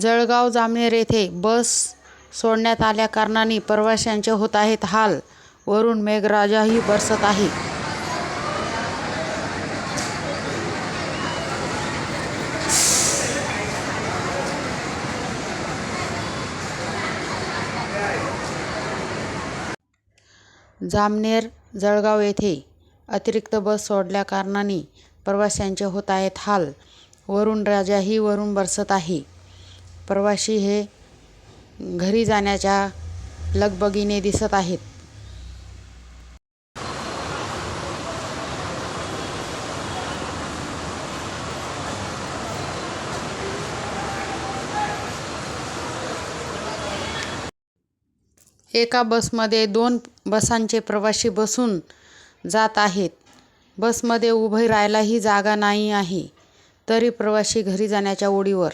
जळगाव जामनेर येथे बस सोडण्यात आल्या कारणाने प्रवाशांचे होत आहेत हाल. वरून मेघराजाही बरसत आहे. जामनेर जळगाव येथे अतिरिक्त बस सोडल्या कारणाने प्रवाशांचे होत आहेत हाल. वरून राजाही वरून बरसत आहे. प्रवासी हे घरी जाण्याच्या लगबगीने दिसत आहेत. एका बसमध्ये दोन बसांचे प्रवासी बसून जात आहेत. बसमध्ये उभे राहायलाही जागा नाही आहे. तरी प्रवासी घरी जाण्याच्या ओढीवर